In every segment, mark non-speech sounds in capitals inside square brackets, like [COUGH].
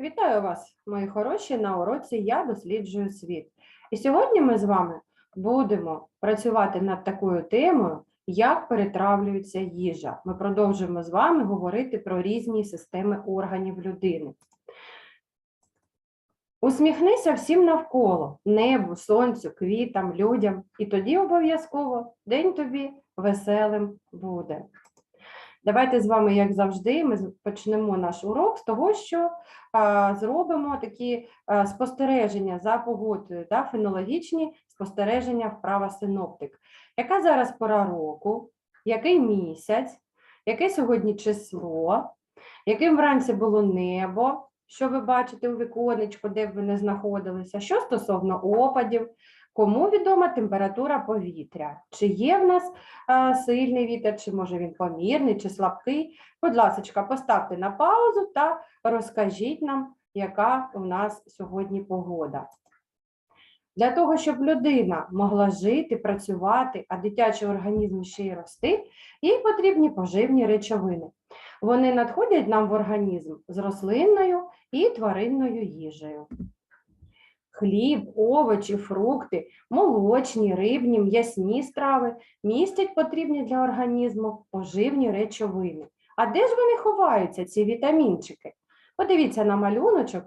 Вітаю вас, мої хороші, на уроці Я досліджую світ. І сьогодні ми з вами будемо працювати над такою темою, як перетравлюється їжа. Ми продовжуємо з вами говорити про різні системи органів людини. Усміхнися всім навколо небу, сонцю, квітам, людям, і тоді обов'язково день тобі веселим буде. Давайте з вами, як завжди, ми почнемо наш урок з того, що а, зробимо такі а, спостереження за погодою, да, фенологічні спостереження вправа синоптик. Яка зараз пора року, який місяць, яке сьогодні число, яким вранці було небо, що ви бачите у віконечку, де б ви не знаходилися, що стосовно опадів, кому відома температура повітря, чи є в нас а, сильний вітер, чи може він помірний, чи слабкий. Будь ласка, поставте на паузу та розкажіть нам, яка у нас сьогодні погода. Для того, щоб людина могла жити, працювати, а дитячий організм ще й рости, їй потрібні поживні речовини. Вони надходять нам в організм з рослинною і тваринною їжею. Хліб, овочі, фрукти, молочні, рибні, м'ясні страви містять потрібні для організму поживні речовини. А де ж вони ховаються, ці вітамінчики? Подивіться на малюночок,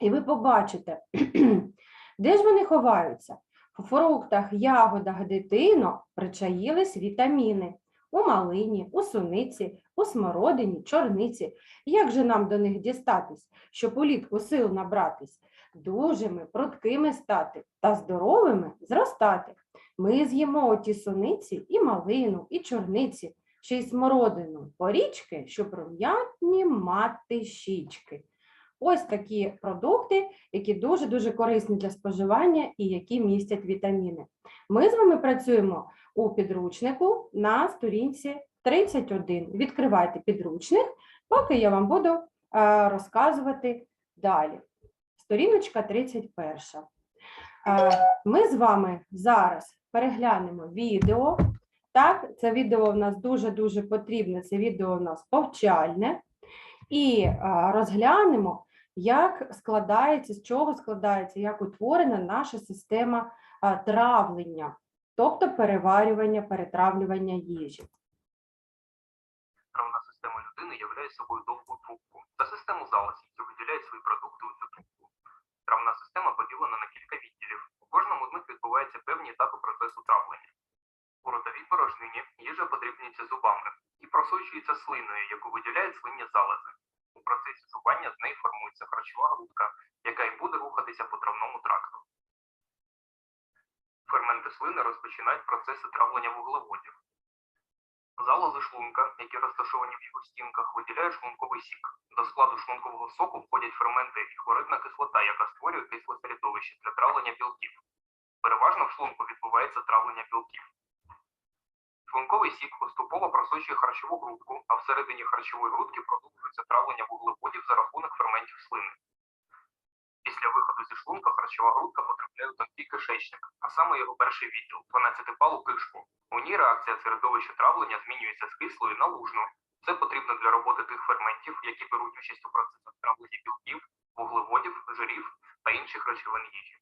і ви побачите, [CLEARS THROAT] де ж вони ховаються. В фруктах, ягодах дитино причаїлись вітаміни. У малині, у суниці, у смородині, чорниці. Як же нам до них дістатись, щоб улітку сил набратись, дужими, пруткими стати та здоровими зростати? Ми з'їмо оті суниці і малину, і чорниці, ще й смородину, порічки, щоб рум'яні мати щічки. Ось такі продукти, які дуже-дуже корисні для споживання і які містять вітаміни. Ми з вами працюємо у підручнику на сторінці 31. Відкривайте підручник, поки я вам буду е, розказувати далі. Сторіночка 31. Е, Ми з вами зараз переглянемо відео. Так, це відео в нас дуже-дуже потрібне, це відео в нас повчальне. І е, розглянемо, як складається, з чого складається, як утворена наша система травлення, тобто переварювання, перетравлювання їжі. Травна система людини являє собою довгу трубку та систему залоз, які виділяють свої продукти у цю трубку. Травна система поділена на кілька відділів. У кожному з них відбуваються певні етапи процесу травлення. У ротовій порожнині їжа подрібнюється зубами і просочується слиною, яку виділяють слинні залози. У процесі жування з неї формується харчова грудка, яка й буде рухатися по травному тракту. Ферменти слини розпочинають процеси травлення вуглеводів. Залози шлунка, які розташовані в його стінках, виділяють шлунковий сік. До складу шлункового соку входять ферменти і хлоридна кислота, яка створює кисле середовище для травлення білків. Переважно в шлунку відбувається травлення білків. Шлунковий сік поступово просочує харчову грудку, а всередині харчової грудки продовжується травлення вуглеводів за рахунок ферментів слини. Після виходу зі шлунка харчова грудка потрапляє у тонкий кишечник, а саме його перший відділ 12-палу кишку. У ній реакція середовища травлення змінюється з кислої на лужну. Це потрібно для роботи тих ферментів, які беруть участь у процесах травлення білків, вуглеводів, жирів та інших речовин їжі.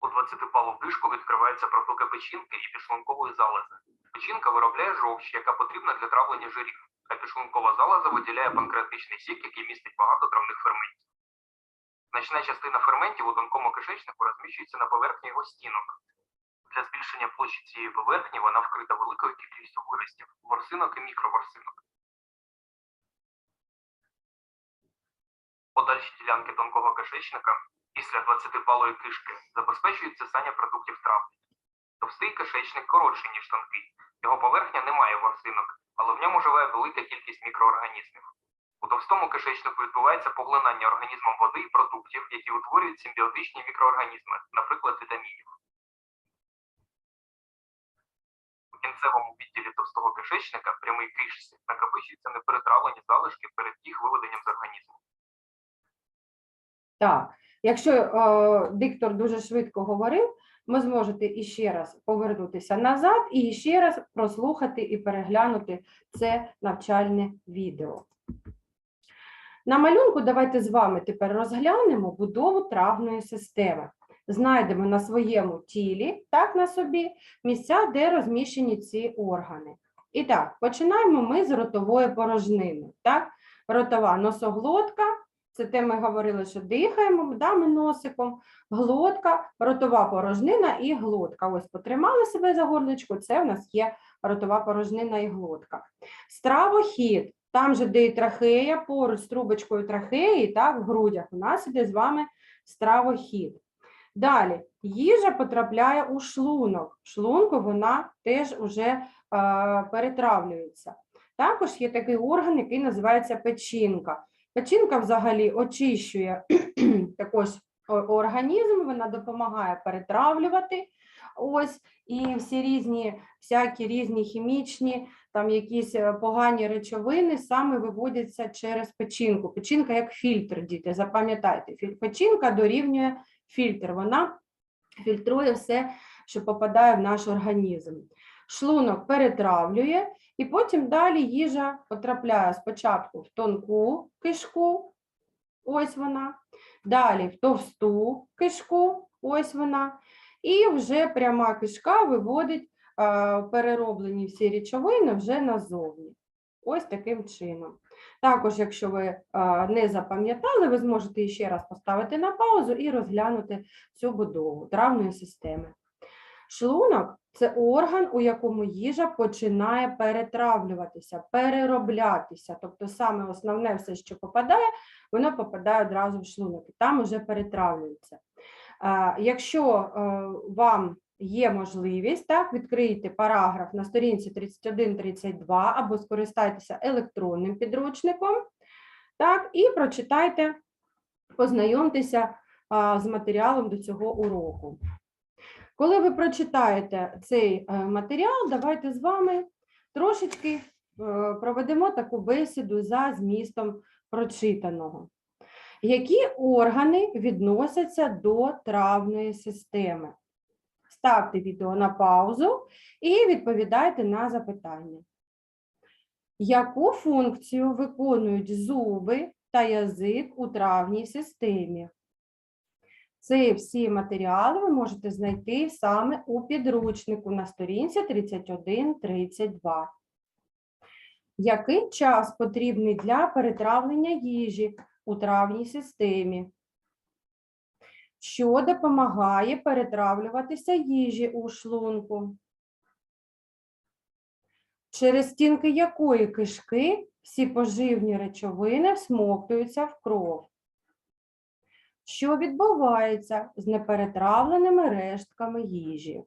У 20-палу кишку відкривається протока печінки і підшлункової залози. Печінка виробляє жовч, яка потрібна для травлення жирів, а підшлункова залоза виділяє панкреатичний сік, який містить багато травних ферментів. Значна частина ферментів у тонкому кишечнику розміщується на поверхні його стінок. Для збільшення площі цієї поверхні вона вкрита великою кількістю виростів, ворсинок і мікроворсинок. Подальші ділянки тонкого кишечника після 20-палої кишки забезпечують цесання продуктів травлення. Товстий кишечник коротший, ніж тонкий. Його поверхня не має ворсинок, але в ньому живе велика кількість мікроорганізмів. У товстому кишечнику відбувається поглинання організмом води і продуктів, які утворюють симбіотичні мікроорганізми, наприклад, вітамінів. У кінцевому відділі товстого кишечника прямий кишці накопичуються неперетравлені залишки перед їх виведенням з організму. Так, якщо е, диктор дуже швидко говорив, ви зможете іще раз повернутися назад і ще раз прослухати і переглянути це навчальне відео. На малюнку давайте з вами тепер розглянемо будову травної системи. Знайдемо на своєму тілі, так на собі, місця, де розміщені ці органи. І так, починаємо ми з ротової порожнини. Так? Ротова носоглотка, це те ми говорили, що дихаємо, да, ми носиком, глотка, ротова порожнина і глотка. Ось потримали себе за горличку, це в нас є ротова порожнина і глотка. Стравохід, там же, де і трахея, поруч з трубочкою трахеї, так, в грудях, у нас іде з вами стравохід. Далі, їжа потрапляє у шлунок. В шлунку вона теж уже е, перетравлюється. Також є такий орган, який називається печінка. Печінка взагалі очищує [CLEARS THROAT] також організм, вона допомагає перетравлювати. Ось і всі різні, всякі різні хімічні, там якісь е, погані речовини саме виводяться через печінку. Печінка як фільтр, діти, запам'ятайте, печінка дорівнює фільтр. Вона фільтрує все, що попадає в наш організм. Шлунок перетравлює, і потім далі їжа потрапляє спочатку в тонку кишку, ось вона, далі в товсту кишку, ось вона, і вже пряма кишка виводить перероблені всі речовини вже назовні. Ось таким чином. Також, якщо ви не запам'ятали, ви зможете ще раз поставити на паузу і розглянути цю будову травної системи. Шлунок це орган, у якому їжа починає перетравлюватися, перероблятися. Тобто саме основне все, що попадає, воно попадає одразу в шлунок, і там вже перетравлюється. Якщо е, вам є можливість, так, відкрийте параграф на сторінці 31-32 або скористайтеся електронним підручником, так, і прочитайте, познайомтеся а, з матеріалом до цього уроку. Коли ви прочитаєте цей е, матеріал, давайте з вами трошечки е, проведемо таку бесіду за змістом прочитаного. Які органи відносяться до травної системи? Ставте відео на паузу і відповідайте на запитання. Яку функцію виконують зуби та язик у травній системі? Ці всі матеріали ви можете знайти саме у підручнику на сторінці 31-32. Який час потрібний для перетравлення їжі у травній системі? Що допомагає перетравлюватися їжі у шлунку? Через стінки якої кишки всі поживні речовини всмоктуються в кров? Що відбувається з неперетравленими рештками їжі?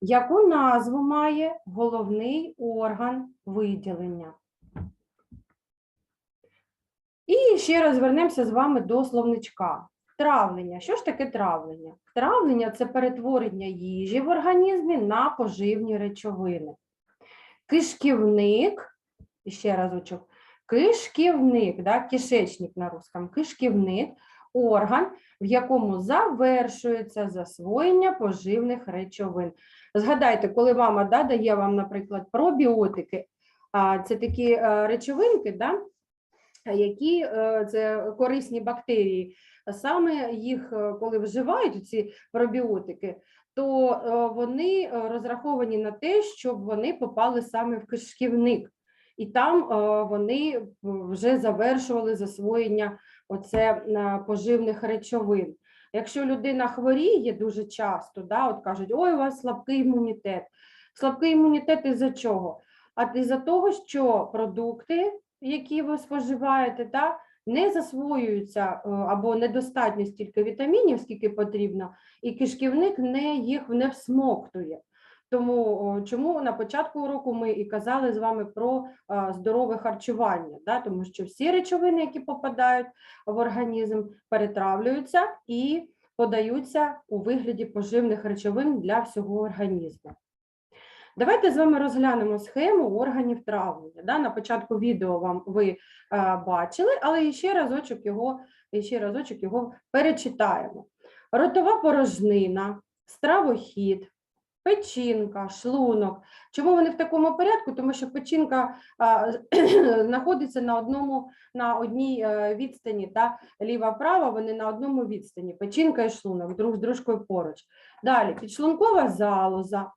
Яку назву має головний орган виділення? І ще раз вернемося з вами до словничка. Травлення. Що ж таке травлення? Травлення це перетворення їжі в організмі на поживні речовини. Кишківник, ще разочок, кишківник, да, кишечник на русском, кишківник орган, в якому завершується засвоєння поживних речовин. Згадайте, коли мама да, дає вам, наприклад, пробіотики, це такі е, речовинки, да, які е, це корисні бактерії. Саме їх, е, коли вживають ці пробіотики, то е, вони розраховані на те, щоб вони попали саме в кишківник, і там вони вже завершували засвоєння оце поживних речовин. Якщо людина хворіє дуже часто, да, от кажуть, ой, у вас слабкий імунітет. Слабкий імунітет із-за чого? А із-за того, що продукти, які ви споживаєте, да, не засвоюються е, або недостатньо стільки вітамінів, скільки потрібно, і кишківник не їх не всмоктує. Тому чому на початку уроку ми і казали з вами про а, здорове харчування, да? тому що всі речовини, які попадають в організм, перетравлюються і подаються у вигляді поживних речовин для всього організму. Давайте з вами розглянемо схему органів травлення. Да? На початку відео вам ви а, бачили, але ще разочок його, ще разочок його перечитаємо. Ротова порожнина, стравохід, печінка, шлунок. Чому вони в такому порядку? Тому що печінка а, [CLEARS THROAT] знаходиться на одному на одній е, відстані, та ліва-права, вони на одному відстані. Печінка і шлунок друг з дружкою поруч. Далі підшлункова залоза,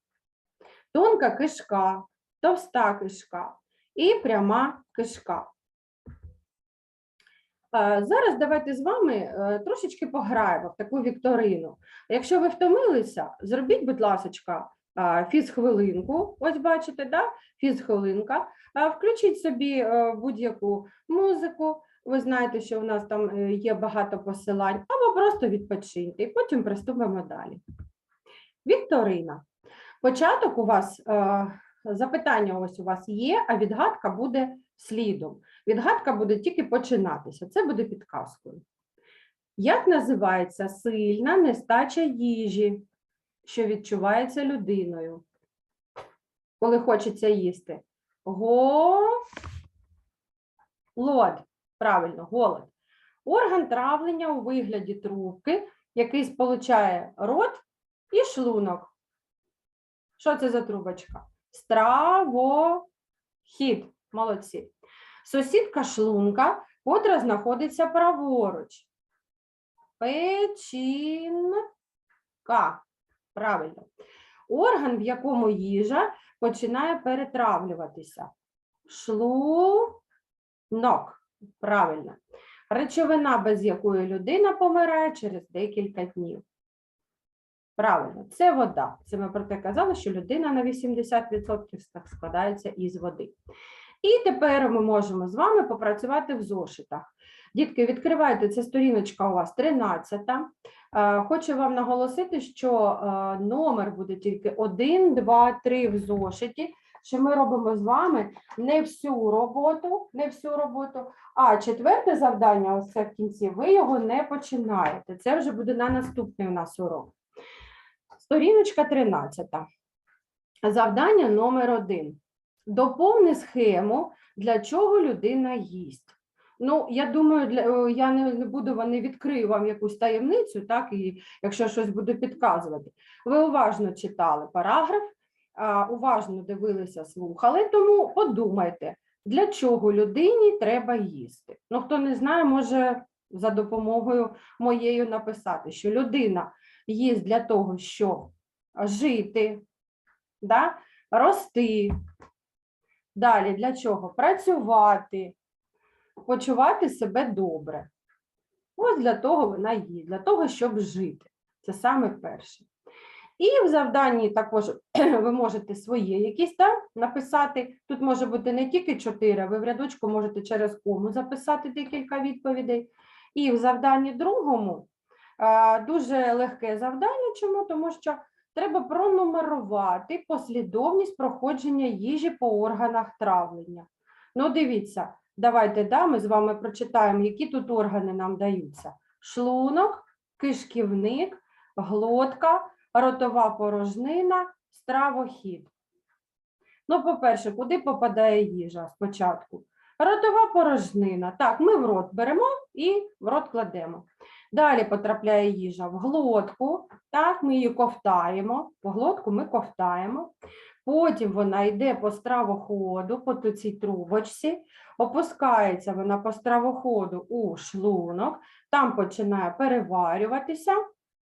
тонка кишка, товста кишка і пряма кишка. Е, Зараз давайте з вами е, трошечки пограємо в таку вікторину. Якщо ви втомилися, зробіть, будь ласка, фізхвилинку. Ось бачите, да? фізхвилинка. Включіть собі е, будь-яку музику. Ви знаєте, що у нас там е, є багато посилань, або просто відпочиньте, і потім приступимо далі. Вікторина. Початок у вас, е, запитання ось у вас є, а відгадка буде слідом. Відгадка буде тільки починатися. Це буде підказкою. Як називається сильна нестача їжі, що відчувається людиною, коли хочеться їсти? Голод. Правильно, голод. Орган травлення у вигляді трубки, який сполучає рот і шлунок. Що це за трубочка? Стравохід. Молодці. Сусідка шлунка, котра знаходиться праворуч. Печінка. Правильно. Орган, в якому їжа починає перетравлюватися. Шлунок. Правильно. Речовина, без якої людина помирає через декілька днів. Правильно, це вода. Це ми про те казали, що людина на 80% складається із води. І тепер ми можемо з вами попрацювати в зошитах. Дітки, відкривайте, це сторіночка у вас 13. Е, Хочу вам наголосити, що е, номер буде тільки 1, 2, 3 в зошиті, що ми робимо з вами не всю роботу, не всю роботу, а четверте завдання, ось це в кінці, ви його не починаєте. Це вже буде на наступний у нас урок. Сторіночка 13. Завдання номер 1. Доповни схему, для чого людина їсть. Ну, я думаю, для, е, я не, буду, не відкрию вам якусь таємницю, так, і якщо щось буду підказувати. Ви уважно читали параграф, уважно дивилися, слухали, тому подумайте, для чого людині треба їсти. Ну, хто не знає, може за допомогою моєю написати, що людина їсть для того, щоб жити, да? рости. Далі для чого? Працювати, почувати себе добре. Ось для того вона їсть, для того, щоб жити. Це саме перше. І в завданні також [CLEARS THROAT] ви можете своє якісь там написати. Тут може бути не тільки чотири, ви в рядочку можете через кому записати декілька відповідей. І в завданні другому дуже легке завдання. Чому? Тому що треба пронумерувати послідовність проходження їжі по органах травлення. Ну, дивіться, давайте да, ми з вами прочитаємо, які тут органи нам даються: шлунок, кишківник, глотка, ротова порожнина, стравохід. Ну, по-перше, куди попадає їжа спочатку? Ротова порожнина. Так, ми в рот беремо і в рот кладемо. Далі потрапляє їжа в глотку, так, ми її ковтаємо, по глотку ми ковтаємо. Потім вона йде по стравоходу, по цій трубочці, опускається вона по стравоходу у шлунок, там починає переварюватися,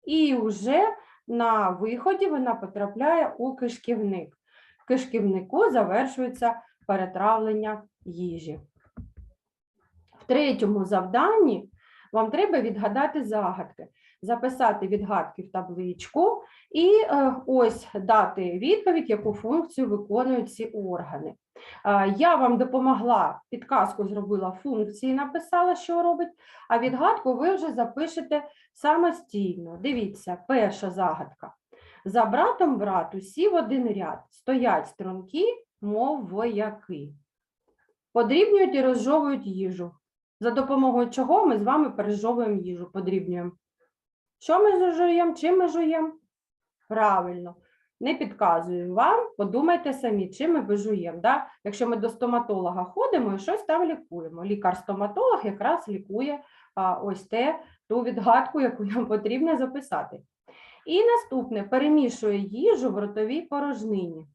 і вже на виході вона потрапляє у кишківник. В кишківнику завершується перетравлення їжі. В третьому завданні вам треба відгадати загадки, записати відгадки в табличку і е, ось дати відповідь, яку функцію виконують ці органи. Е, Я вам допомогла, підказку зробила функції, написала, що робить, а відгадку ви вже запишете самостійно. Дивіться, перша загадка. За братом брат усі в один ряд стоять струнки, мов вояки. Подрібнюють і розжовують їжу. За допомогою чого ми з вами пережовуємо їжу, подрібнюємо. Що ми жуємо, чим ми жуємо? Правильно, не підказую вам, подумайте самі, чим ми вижуємо. Да? Якщо ми до стоматолога ходимо і щось там лікуємо. Лікар-стоматолог якраз лікує а, ось те, ту відгадку, яку нам потрібно записати. І наступне перемішує їжу в ротовій порожнині.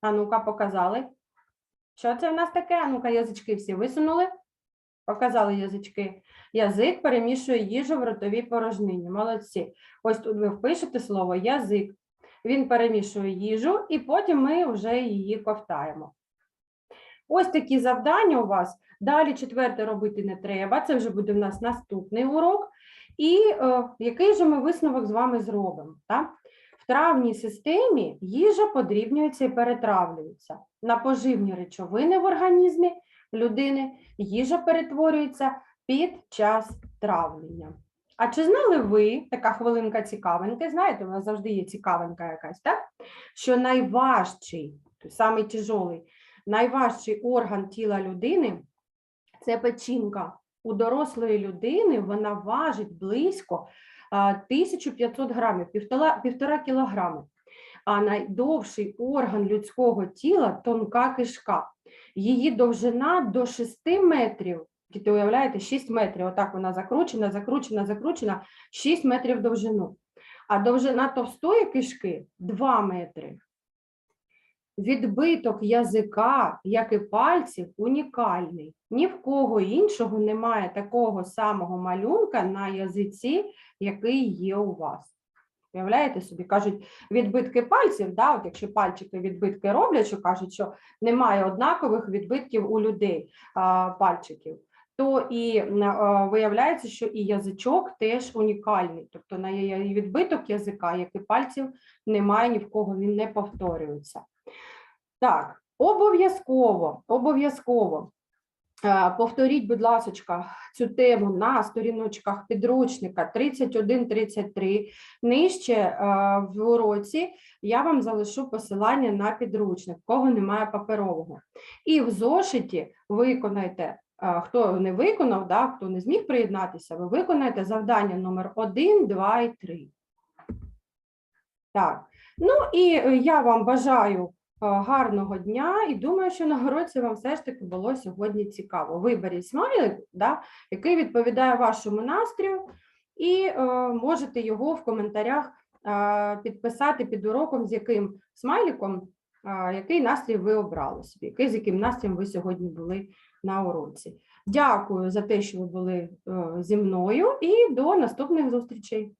А ну-ка, показали. Що це в нас таке? А ну-ка, язички всі висунули. Показали язички. Язик перемішує їжу в ротовій порожнині. Молодці. Ось тут ви впишете слово язик. Він перемішує їжу, і потім ми вже її ковтаємо. Ось такі завдання у вас. Далі четверте робити не треба. Це вже буде в нас наступний урок. І е, який же ми висновок з вами зробимо? Так? В травній системі їжа подрібнюється і перетравлюється. На поживні речовини в організмі людини їжа перетворюється під час травлення. А чи знали ви, така хвилинка цікавинки, знаєте, у нас завжди є цікавинка якась, так? Що найважчий, той самий тяжолий, найважчий орган тіла людини це печінка. У дорослої людини вона важить близько 1500 грамів, півтора кілограми. А найдовший орган людського тіла тонка кишка. Її довжина до 6 метрів. Діти, уявляєте, 6 метрів. Отак вона закручена, закручена, закручена, 6 метрів довжину. А довжина товстої кишки 2 метри. Відбиток язика, як і пальців, унікальний. Ні в кого іншого немає такого самого малюнка на язиці, який є у вас. Уявляєте собі, кажуть, відбитки пальців, да, от якщо пальчики відбитки роблять, що кажуть, що немає однакових відбитків у людей а, пальчиків, то і а, виявляється, що і язичок теж унікальний. Тобто на відбиток язика, як і пальців, немає ні в кого, він не повторюється. Так, обов'язково, обов'язково. Е, Повторіть, будь ласка, цю тему на сторіночках підручника 31-33. Нижче е, в уроці я вам залишу посилання на підручник, кого немає паперового. І в зошиті виконайте, е, хто не виконав, да, хто не зміг приєднатися, ви виконаєте завдання номер 1, 2 і 3. Так, ну і я вам бажаю гарного дня і думаю, що на уроці вам все ж таки було сьогодні цікаво. Виберіть смайлик, да, який відповідає вашому настрою, і е, можете його в коментарях е, підписати під уроком, з яким смайликом, е, який настрій ви обрали собі, який, з яким настроєм ви сьогодні були на уроці. Дякую за те, що ви були е, зі мною, і до наступних зустрічей.